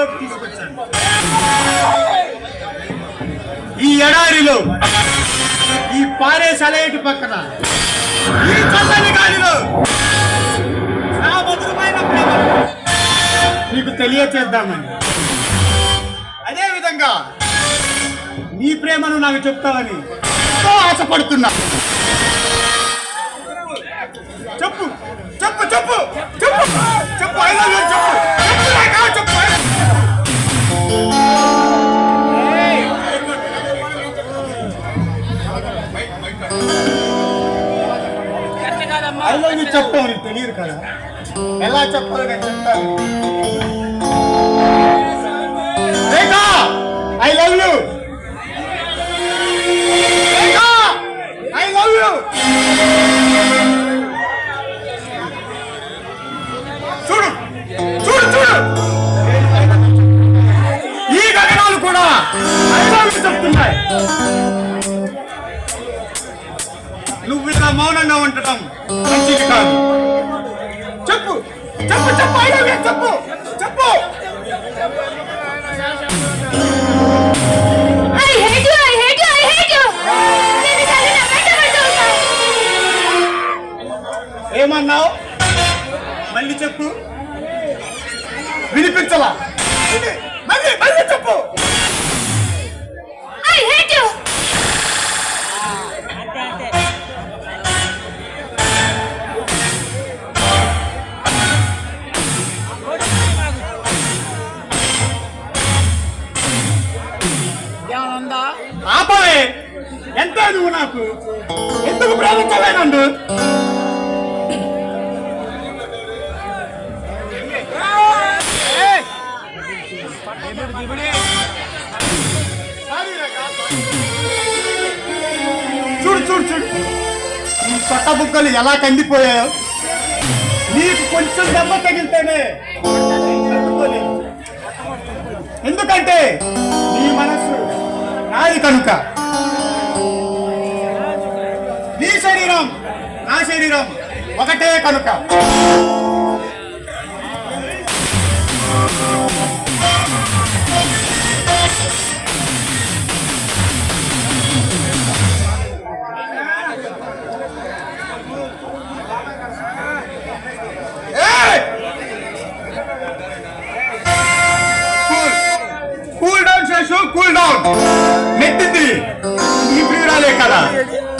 అదుపులోకి తీసుకొచ్చాను. ఈ ఎడారిలో ఈ పారే సలయేటి పక్కన ఈ చల్లని గాలిలో నా నీకు తెలియచేద్దామని. అదేవిధంగా నీ ప్రేమను నాకు చెప్తావని ఎంతో ఆశపడుతున్నా. చెప్పు చెప్పు చెప్పు చెప్పు. అలా నువ్వు చెప్తావు నీకు తెలియదు కదా. ఎలా చెప్పాలో నేను చెప్తాను. I love you I love you చూడు చూడు చూడు. ఈ గగనాలు కూడా చెప్తున్నాయి. మౌనంగా ఉండటం మంచిది కాదు. చెప్పు చెప్పు చెప్పు చెప్పు చెప్పు. ఏమన్నావు? మళ్ళీ చెప్పు. వినిపించలా? విని- మళ్ళీ మళ్ళీ చెప్పు. ఆపవే! ఎంత నువ్వు నాకు. ఎందుకు ప్రేమించవే నన్ను? చూడు చూడు చూడు. ఈ పట్ట బుక్కలు ఎలా కందిపోయాయో? నీకు కొంచెం దెబ్బ తగిలితేనే ఎందుకంటే నీ మనసు నాది కనుక. నీ శరీరం నా శరీరం ఒకటే కనుక. ఏయ్! కూల్ ఈ